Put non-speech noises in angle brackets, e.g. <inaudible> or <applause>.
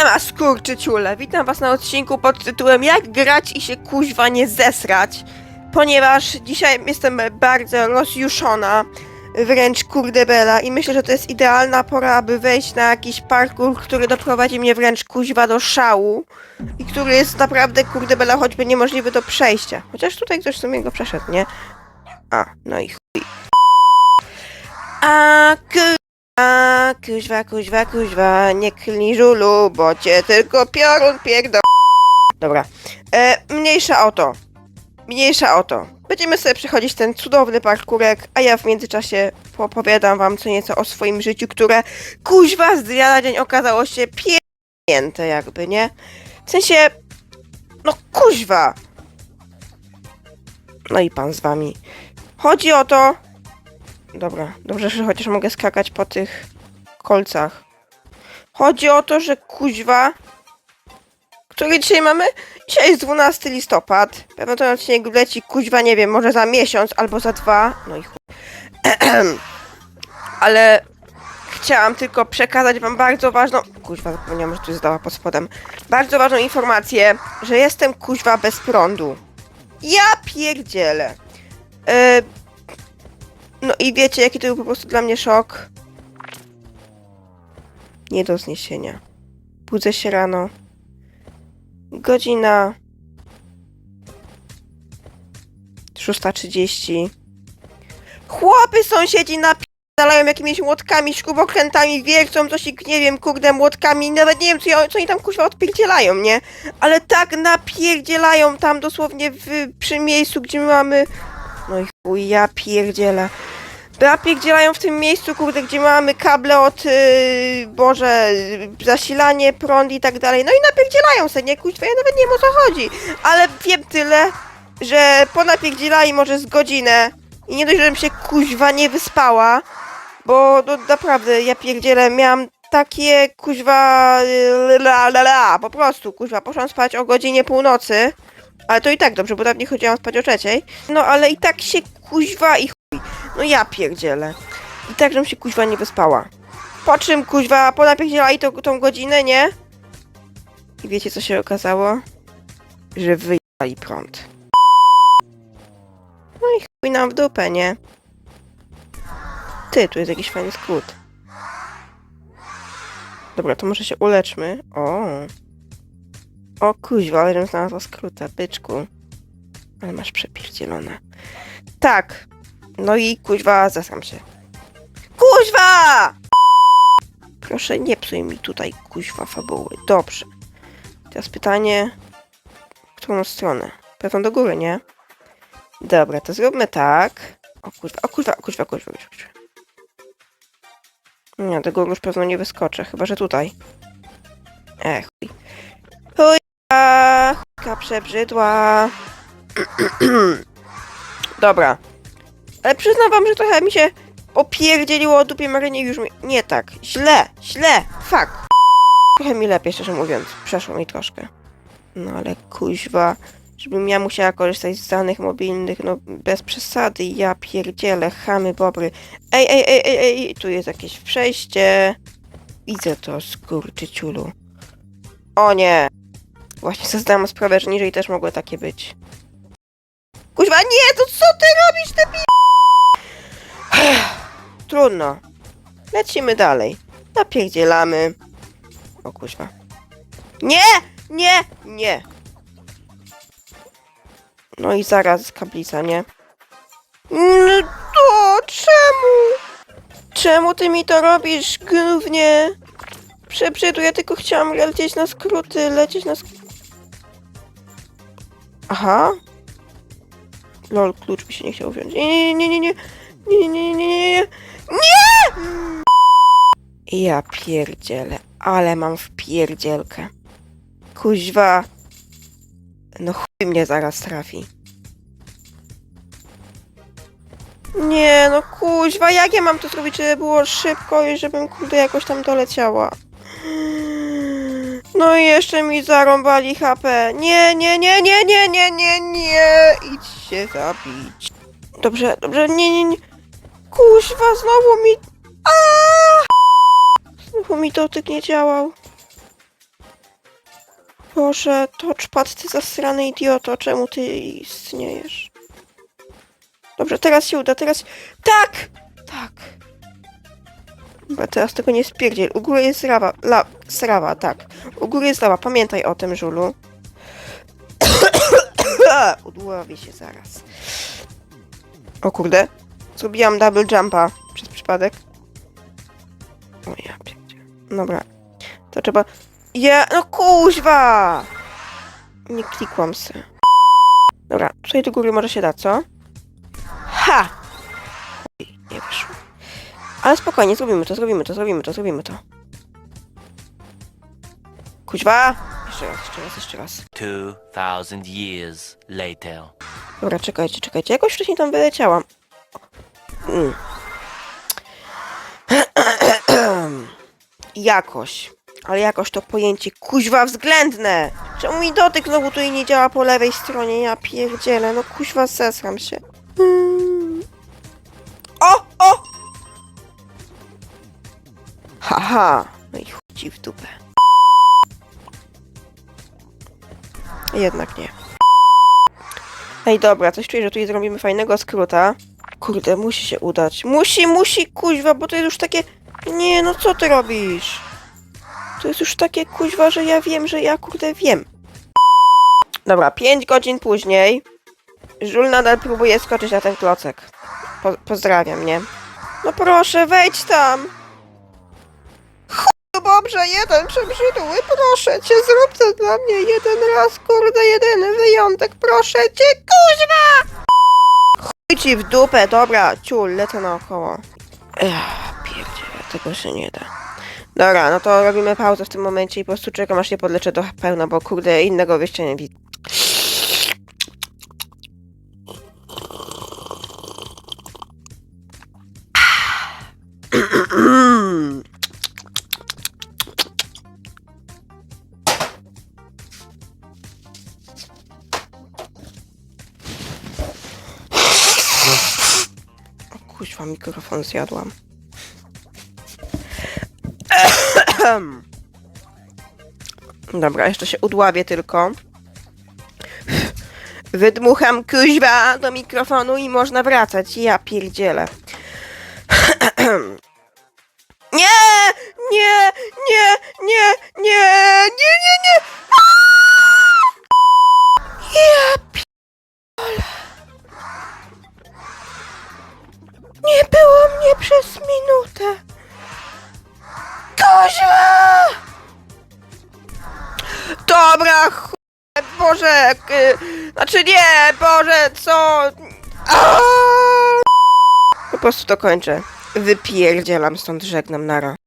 Ema skurczyciule, witam was na odcinku pod tytułem Jak grać i się kuźwa nie zesrać, ponieważ dzisiaj jestem bardzo rozjuszona, wręcz kurde bela i myślę, że to jest idealna pora, aby wejść na jakiś parkour, który doprowadzi mnie wręcz kuźwa do szału i który jest naprawdę kurde bela choćby niemożliwy do przejścia. Chociaż tutaj ktoś w sumie go przeszedł, nie? A, no i chuj. A, ku... A, kuźwa, kuźwa, kuźwa, nie klnij żulu, bo cię tylko piorun pierdo... Dobra, e, mniejsza o to. Mniejsza o to. Będziemy sobie przechodzić ten cudowny parkurek, a ja w międzyczasie opowiadam wam co nieco o swoim życiu, które kuźwa z dnia na dzień okazało się piękne jakby, nie? W sensie, no kuźwa. No i pan z wami. Chodzi o to, Dobra, dobrze, że chociaż mogę skakać po tych kolcach. Chodzi o to, że kuźwa, który dzisiaj mamy? Dzisiaj jest 12 listopad. Pewno ten odcinek leci kuźwa, nie wiem, może za miesiąc albo za dwa. No i chuj. <clears throat> Ale chciałam tylko przekazać wam bardzo ważną... Kuźwa, zapomniałam, że tu jest dała pod spodem. Bardzo ważną informację, że jestem kuźwa bez prądu. Ja pierdzielę. E, no i wiecie, jaki to był po prostu dla mnie szok? Nie do zniesienia. Budzę się rano. Godzina 6.30. Chłopy sąsiedzi napierdalają jakimiś młotkami, śrubokrętami, wiercą coś i nie wiem, kurde, młotkami, nawet nie wiem, co, ja- co oni tam kuźwa odpierdzielają, nie? Ale tak napierdzielają tam dosłownie w, przy miejscu, gdzie my mamy... No i chuj, ja pierdzielę. Napierdzielają w tym miejscu, kurde, gdzie mamy kable od, yy, Boże, zasilanie, prąd i tak dalej. No i napierdzielają se, nie? Kuźwa, ja nawet nie wiem o co chodzi. Ale wiem tyle, że ponapierdzielali może z godzinę i nie dość, żebym się kuźwa nie wyspała, bo no, naprawdę, ja pierdzielę, miałam takie kuźwa yy, la la la, po prostu, kuźwa, poszłam spać o godzinie północy, ale to i tak dobrze, bo dawniej chodziłam spać o trzeciej, no ale i tak się kuźwa i no ja pierdzielę. I tak, żebym się kuźwa nie wyspała. Po czym kuźwa ponapierdzielali to, tą godzinę, nie? I wiecie co się okazało? Że wyjechali prąd. No i chuj nam w dupę, nie? Ty, tu jest jakiś fajny skrót. Dobra, to może się uleczmy. O. O kuźwa, ale znalazła skróta, byczku. Ale masz przepierdzielone. Tak, no i kuźwa, zasam się. Kuźwa! Proszę, nie psuj mi tutaj kuźwa fabuły. Dobrze. Teraz pytanie, w którą stronę? Pewno do góry, nie? Dobra, to zróbmy tak. O kuźwa, o kuźwa, o kuźwa, kuźwa, kuźwa. kuźwa. Nie, do góry już pewno nie wyskoczę, chyba że tutaj. Ech, chuj. Chujka przebrzydła. <clears throat> Dobra. Ale przyznam wam, że trochę mi się opierdzieliło o dupie Marynie już mi... Nie tak. Źle, źle, fuck. Trochę mi lepiej, szczerze mówiąc. Przeszło mi troszkę. No ale kuźwa, żebym ja musiała korzystać z danych mobilnych, no bez przesady. Ja pierdzielę, chamy bobry. Ej, ej, ej, ej, ej, tu jest jakieś przejście. Widzę to, skurczyciulu. O nie. Właśnie sobie zdałam sprawę, że niżej też mogły takie być. Kuźwa, nie, to co ty robisz, ty pi... <sighs> Trudno. Lecimy dalej. Napierdzielamy. O kuźwa. Nie! Nie! Nie! No i zaraz kaplica, nie? No to czemu? Czemu ty mi to robisz, głównie? Przeprzydu, ja tylko chciałam lecieć na skróty, lecieć na sk... Aha. Lol, klucz mi się nie chciał wziąć. Nie, nie, nie, nie, nie, nie, nie, nie, nie, nie! Ja pierdzielę, ale mam wpierdzielkę. Kuźwa. No chuj mnie zaraz trafi. Nie, no kuźwa, jak ja mam to zrobić, żeby było szybko i żebym kurde jakoś tam doleciała? No i jeszcze mi zarąbali HP. Nie, nie, nie, nie, nie, nie, nie, nie. Idź się zabić. Dobrze, dobrze, nie, nie, nie. Kuźwa, znowu mi... Aaaa! Znowu mi dotyk nie działał. Boże, touchpad, ty zasrany idioto, czemu ty istniejesz? Dobrze, teraz się uda, teraz... Tak! Tak. Dobra, teraz tego nie spierdziel. U góry jest lawa, la... srawa, tak. U góry jest lawa, pamiętaj o tym, Żulu. <coughs> Udławię się zaraz. O kurde. Zrobiłam double jumpa przez przypadek. O ja pierdzie. Dobra. To trzeba... Ja... No kuźwa! Nie klikłam se. Dobra, tutaj do góry może się da, co? Ha! Nie wyszło. Ale spokojnie, zrobimy to, zrobimy to, zrobimy to, zrobimy to. Kuźwa! Jeszcze raz, jeszcze raz, jeszcze raz. 2,000 years later. Dobra, czekajcie, czekajcie. Jakoś wcześniej tam wyleciałam. Mm. <clears throat> jakoś. Ale jakoś to pojęcie kuźwa względne. Czemu mi dotyk znowu tutaj nie działa po lewej stronie? Ja pierdzielę, no kuźwa zesram się. Haha. No i chuj w dupę. Jednak nie. Ej, dobra, coś czuję, że tutaj zrobimy fajnego skróta. Kurde, musi się udać. Musi, musi, kuźwa, bo to jest już takie... Nie, no co ty robisz? To jest już takie kuźwa, że ja wiem, że ja kurde wiem. Dobra, 5 godzin później. Żul nadal próbuje skoczyć na ten klocek. Po pozdrawiam, nie? No proszę, wejdź tam! Dobrze, jeden przebrzydły, proszę cię, zrób to dla mnie jeden raz, kurde, jedyny wyjątek, proszę cię, kuźwa! Chuj ci w dupę, dobra, ciul, lecę naokoło. Ech, pierdziele, tego się nie da. Dobra, no to robimy pauzę w tym momencie i po prostu czekam aż się podleczę do pełna, bo kurde, innego wyjścia nie widzę. Kuźwa, mikrofon zjadłam. <coughs> Dobra, jeszcze się udławię tylko. Wydmucham kuźwa do mikrofonu i można wracać. Ja pierdzielę. <coughs> Nie! Nie! Nie! Nie! Nie! Nie! Nie! Dobra, ch... Boże, y, znaczy nie, Boże, co? Aaaa! Po prostu to kończę. Wypierdzielam stąd, żegnam, nara.